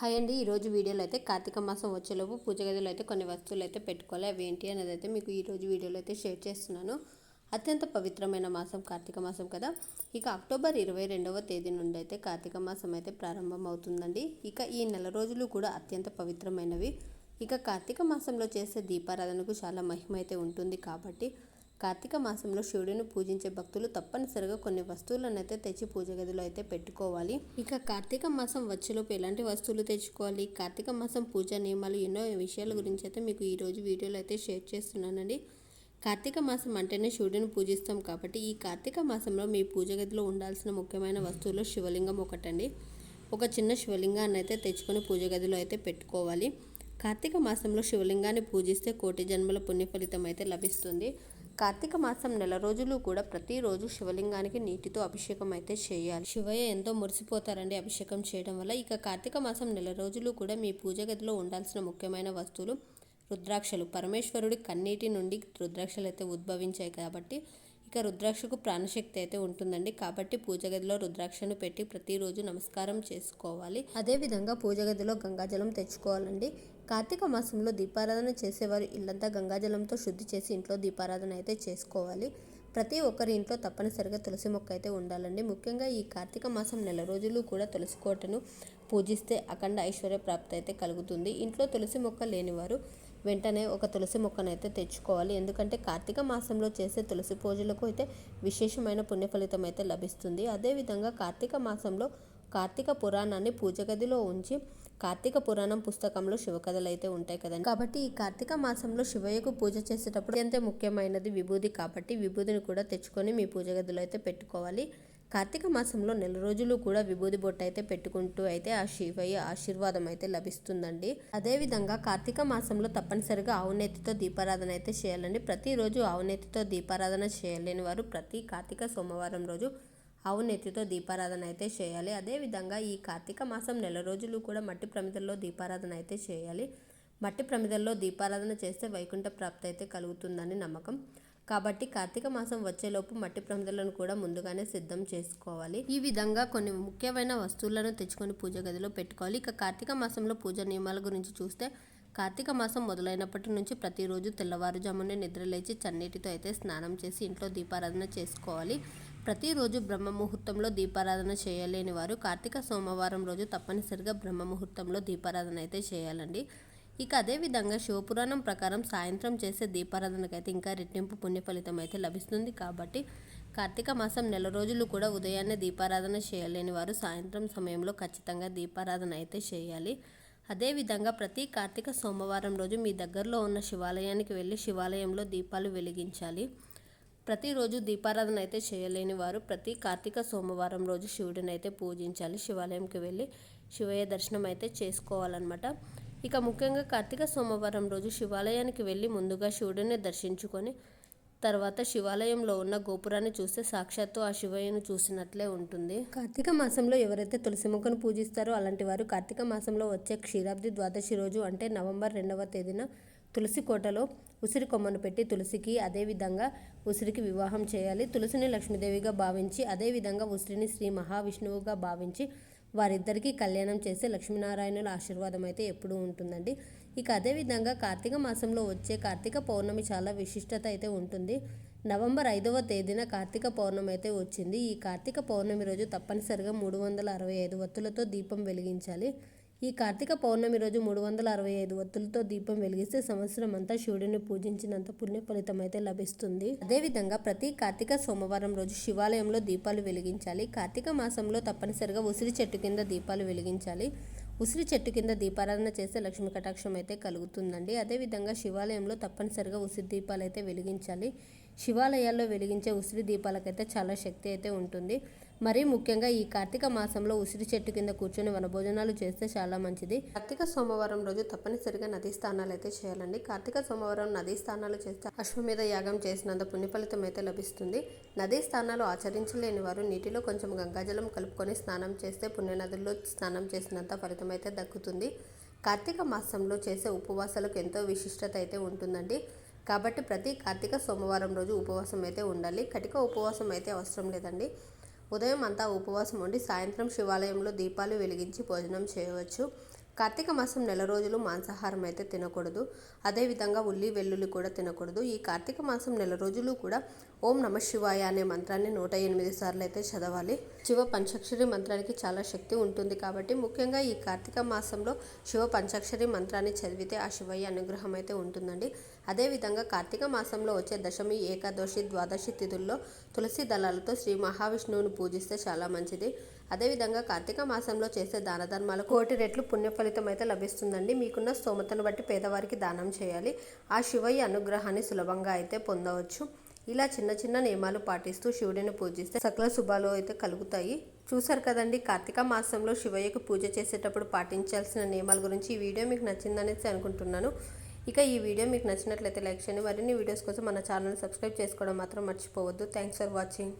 Hi అండి ఈరోజు వీడియోలో అయితే కార్తీక మాసం వచ్చేలోపు పూజ గదిలో అయితే కొన్ని వస్తువులు అయితే పెట్టుకోవాలి. అవి ఏంటి అనేది అయితే మీకు ఈరోజు వీడియోలో అయితే షేర్ చేస్తున్నాను. అత్యంత పవిత్రమైన మాసం కార్తీక మాసం కదా. ఇక అక్టోబర్ ఇరవై రెండవ తేదీ నుండి అయితే కార్తీక మాసం అయితే ప్రారంభం అవుతుందండి ఇక ఈ నెల రోజులు కూడా అత్యంత పవిత్రమైనవి. ఇక కార్తీక మాసంలో చేసే దీపారాధనకు చాలా మహిమ అయితే ఉంటుంది కాబట్టి కార్తీక మాసంలో శివుడిని పూజించే భక్తులు తప్పనిసరిగా కొన్ని వస్తువులను అయితే తెచ్చి పూజ గదిలో అయితే పెట్టుకోవాలి. ఇక కార్తీక మాసం వచ్చేలోపు ఎలాంటి వస్తువులు తెచ్చుకోవాలి? కార్తీక మాసం పూజ నియమాలు ఎన్నో విషయాల గురించి అయితే మీకు ఈరోజు వీడియోలో అయితే షేర్ చేస్తున్నానండి. కార్తీక మాసం అంటేనే శివుడిని పూజిస్తాం కాబట్టి ఈ కార్తీక మాసంలో మీ పూజ గదిలో ఉండాల్సిన ముఖ్యమైన వస్తువులు శివలింగం ఒకటండి. ఒక చిన్న శివలింగాన్ని అయితే తెచ్చుకొని పూజ గదిలో అయితే పెట్టుకోవాలి. కార్తీక మాసంలో శివలింగాన్ని పూజిస్తే కోటి జన్మల పుణ్య ఫలితం అయితే లభిస్తుంది. కార్తీక మాసం నెల రోజులు కూడా ప్రతిరోజు శివలింగానికి నీటితో అభిషేకం అయితే చేయాలి. శివయ్య ఎంతో మురిసిపోతారండి అభిషేకం చేయడం వల్ల. ఇక కార్తీక మాసం నెల రోజులు కూడా మీ పూజ గదిలో ఉండాల్సిన ముఖ్యమైన వస్తువులు రుద్రాక్షలు. పరమేశ్వరుడి కన్నీటి నుండి రుద్రాక్షలు అయితే ఉద్భవించాయి కాబట్టి ఇక రుద్రాక్షకు ప్రాణశక్తి అయితే ఉంటుందండి. కాబట్టి పూజ గదిలో రుద్రాక్షను పెట్టి ప్రతిరోజు నమస్కారం చేసుకోవాలి. అదేవిధంగా పూజ గదిలో గంగాజలం తెచ్చుకోవాలండి. కార్తీక మాసంలో దీపారాధన చేసేవారు ఇల్లంతా గంగాజలంతో శుద్ధి చేసి ఇంట్లో దీపారాధన అయితే చేసుకోవాలి. ప్రతి ఒక్కరి ఇంట్లో తప్పనిసరిగా తులసి మొక్క అయితే ఉండాలండి. ముఖ్యంగా ఈ కార్తీక మాసం నెల రోజులు కూడా తులసి కోటను పూజిస్తే అఖండ ఐశ్వర్య ప్రాప్తి అయితే కలుగుతుంది. ఇంట్లో తులసి మొక్క లేనివారు వెంటనే ఒక తులసి మొక్కనైతే తెచ్చుకోవాలి. ఎందుకంటే కార్తీక మాసంలో చేసే తులసి పూజలకు అయితే విశేషమైన పుణ్య ఫలితం అయితే లభిస్తుంది. అదేవిధంగా కార్తీక మాసంలో కార్తీక పురాణాన్ని పూజ గదిలో ఉంచి కార్తీక పురాణం పుస్తకంలో శివకథలు అయితే ఉంటాయి కదండి. కాబట్టి ఈ కార్తీక మాసంలో శివయ్యకు పూజ చేసేటప్పుడు అత్యంత ముఖ్యమైనది విభూది కాబట్టి విభూదిని కూడా తెచ్చుకొని మీ పూజ గదిలో అయితే పెట్టుకోవాలి. కార్తీక మాసంలో నెల రోజులు కూడా విభూది బొట్టు అయితే పెట్టుకుంటూ అయితే ఆ శివయ్య ఆశీర్వాదం అయితే లభిస్తుందండి. అదేవిధంగా కార్తీక మాసంలో తప్పనిసరిగా ఆవునేతితో దీపారాధన అయితే చేయాలండి. ప్రతిరోజు ఆవునేతితో దీపారాధన చేయలేని వారు ప్రతి కార్తీక సోమవారం రోజు ఆవునేతితో దీపారాధన అయితే చేయాలి అదేవిధంగా ఈ కార్తీక మాసం నెల రోజులు కూడా మట్టి ప్రమిదల్లో దీపారాధన అయితే చేయాలి. మట్టి ప్రమిదల్లో దీపారాధన చేస్తే వైకుంఠ ప్రాప్తి అయితే కలుగుతుందని నమ్మకం. కాబట్టి కార్తీక మాసం వచ్చేలోపు మట్టి ప్రమిదలను కూడా ముందుగానే సిద్ధం చేసుకోవాలి. ఈ విధంగా కొన్ని ముఖ్యమైన వస్తువులను తెచ్చుకొని పూజ గదిలో పెట్టుకోవాలి. ఇక కార్తీక మాసంలో పూజ నియమాల గురించి చూస్తే కార్తీక మాసం మొదలైనప్పటి నుంచి ప్రతిరోజు తెల్లవారుజామునే నిద్రలేచి చన్నీటితో అయితే స్నానం చేసి ఇంట్లో దీపారాధన చేసుకోవాలి. ప్రతిరోజు బ్రహ్మ ముహూర్తంలో దీపారాధన చేయలేని వారు కార్తీక సోమవారం రోజు తప్పనిసరిగా బ్రహ్మ ముహూర్తంలో దీపారాధన అయితే చేయాలండి. ఇక అదేవిధంగా శివపురాణం ప్రకారం సాయంత్రం చేసే దీపారాధనకైతే ఇంకా రెట్టింపు పుణ్య ఫలితం అయితే లభిస్తుంది. కాబట్టి కార్తీక మాసం నెల రోజులు కూడా ఉదయాన్నే దీపారాధన చేయలేని వారు సాయంత్రం సమయంలో ఖచ్చితంగా దీపారాధన అయితే చేయాలి. అదేవిధంగా ప్రతి కార్తీక సోమవారం రోజు మీ దగ్గరలో ఉన్న శివాలయానికి వెళ్ళి శివాలయంలో దీపాలు వెలిగించాలి. ప్రతిరోజు దీపారాధన అయితే చేయలేని వారు ప్రతి కార్తీక సోమవారం రోజు శివుడిని అయితే పూజించాలి. శివాలయంకి వెళ్ళి శివయ్య దర్శనం అయితే చేసుకోవాలన్నమాట. ఇక ముఖ్యంగా కార్తీక సోమవారం రోజు శివాలయానికి వెళ్ళి ముందుగా శివుడిని దర్శించుకొని తర్వాత శివాలయంలో ఉన్న గోపురాన్ని చూస్తే సాక్షాత్తు ఆ శివయ్యను చూసినట్లే ఉంటుంది. కార్తీక మాసంలో ఎవరైతే తులసి మొక్కను పూజిస్తారో అలాంటి వారు కార్తీక మాసంలో వచ్చే క్షీరాబ్ది ద్వాదశి రోజు అంటే నవంబర్ రెండవ తేదీన తులసి కోటలో ఉసిరి కొమ్మను పెట్టి తులసికి అదేవిధంగా ఉసిరికి వివాహం చేయాలి. తులసిని లక్ష్మీదేవిగా భావించి అదేవిధంగా ఉసిరిని శ్రీ మహావిష్ణువుగా భావించి వారిద్దరికీ కళ్యాణం చేసే లక్ష్మీనారాయణుల ఆశీర్వాదం అయితే ఎప్పుడూ ఉంటుందండి. ఇక అదేవిధంగా కార్తీక మాసంలో వచ్చే కార్తీక పౌర్ణమి చాలా విశిష్టత అయితే ఉంటుంది. నవంబర్ ఐదవ తేదీన కార్తీక పౌర్ణమి అయితే వచ్చింది. ఈ కార్తీక పౌర్ణమి రోజు తప్పనిసరిగా మూడు వందల అరవై ఐదు వత్తులతో దీపం వెలిగించాలి. ఈ కార్తీక పౌర్ణమి రోజు మూడు వందల అరవై ఐదు వత్తులతో దీపం వెలిగిస్తే సంవత్సరం అంతా శివుడిని పూజించినంత పుణ్య ఫలితం అయితే లభిస్తుంది. అదేవిధంగా ప్రతి కార్తీక సోమవారం రోజు శివాలయంలో దీపాలు వెలిగించాలి. కార్తీక మాసంలో తప్పనిసరిగా ఉసిరి చెట్టు కింద దీపాలు వెలిగించాలి. ఉసిరి చెట్టు కింద దీపారాధన చేస్తే లక్ష్మీ కటాక్షం అయితే కలుగుతుందండి. అదేవిధంగా శివాలయంలో తప్పనిసరిగా ఉసిరి దీపాలు అయితే వెలిగించాలి. శివాలయాల్లో వెలిగించే ఉసిరి దీపాలకైతే చాలా శక్తి అయితే ఉంటుంది. మరీ ముఖ్యంగా ఈ కార్తీక మాసంలో ఉసిరి చెట్టు కింద కూర్చొని వనభోజనాలు చేస్తే చాలా మంచిది. కార్తీక సోమవారం రోజు తప్పనిసరిగా నదీ స్థానాలు అయితే చేయాలండి. కార్తీక సోమవారం నదీ స్థానాలు చేస్తే అశ్వమేధ యాగం చేసినంత పుణ్యఫలితం అయితే లభిస్తుంది. నదీ స్థానాలు ఆచరించలేని వారు నీటిలో కొంచెం గంగాజలం కలుపుకొని స్నానం చేస్తే పుణ్యనదుల్లో స్నానం చేసినంత ఫలితం అయితే దక్కుతుంది. కార్తీక మాసంలో చేసే ఉపవాసాలకు ఎంతో విశిష్టత అయితే ఉంటుందండి. కాబట్టి ప్రతి కార్తీక సోమవారం రోజు ఉపవాసం అయితే ఉండాలి. కటిక ఉపవాసం అయితే అవసరం లేదండి. ఉదయం అంతా ఉపవాసం ఉండి సాయంత్రం శివాలయంలో దీపాలు వెలిగించి భోజనం చేయవచ్చు. కార్తీక మాసం నెల రోజులు మాంసాహారం అయితే తినకూడదు. అదేవిధంగా ఉల్లి వెల్లుల్లి కూడా తినకూడదు. ఈ కార్తీక మాసం నెల రోజులు కూడా ఓం నమ శివాయ అనే మంత్రాన్ని నూట ఎనిమిది సార్లు అయితే చదవాలి. శివ పంచాక్షరి మంత్రానికి చాలా శక్తి ఉంటుంది కాబట్టి ముఖ్యంగా ఈ కార్తీక మాసంలో శివ పంచాక్షరి మంత్రాన్ని చదివితే ఆ శివయ్య అనుగ్రహం అయితే ఉంటుందండి. అదేవిధంగా కార్తీక మాసంలో వచ్చే దశమి ఏకాదశి ద్వాదశి తిథుల్లో తులసి దళాలతో శ్రీ మహావిష్ణువుని పూజిస్తే చాలా మంచిది. అదేవిధంగా కార్తీక మాసంలో చేసే దాన ధర్మాలు కోటి రెట్లు పుణ్య ఫలితం అయితే లభిస్తుందండి. మీకున్న స్తోమతను బట్టి పేదవారికి దానం చేయాలి. ఆ శివయ్య అనుగ్రహాన్ని సులభంగా అయితే పొందవచ్చు. ఇలా చిన్న చిన్న నియమాలు పాటిస్తూ శివుడిని పూజిస్తే సకల శుభాలు అయితే కలుగుతాయి. చూసారు కదండి కార్తీక మాసంలో శివయ్యకు పూజ చేసేటప్పుడు పాటించాల్సిన నియమాల గురించి ఈ వీడియో మీకు నచ్చిందనేసి అనుకుంటున్నాను. ఇక ఈ వీడియో మీకు నచ్చినట్లయితే లైక్ చేయండి. మరిన్ని వీడియోస్ కోసం మన ఛానల్ సబ్స్క్రైబ్ చేసుకోవడం మాత్రం మర్చిపోవద్దు. Thanks for watching.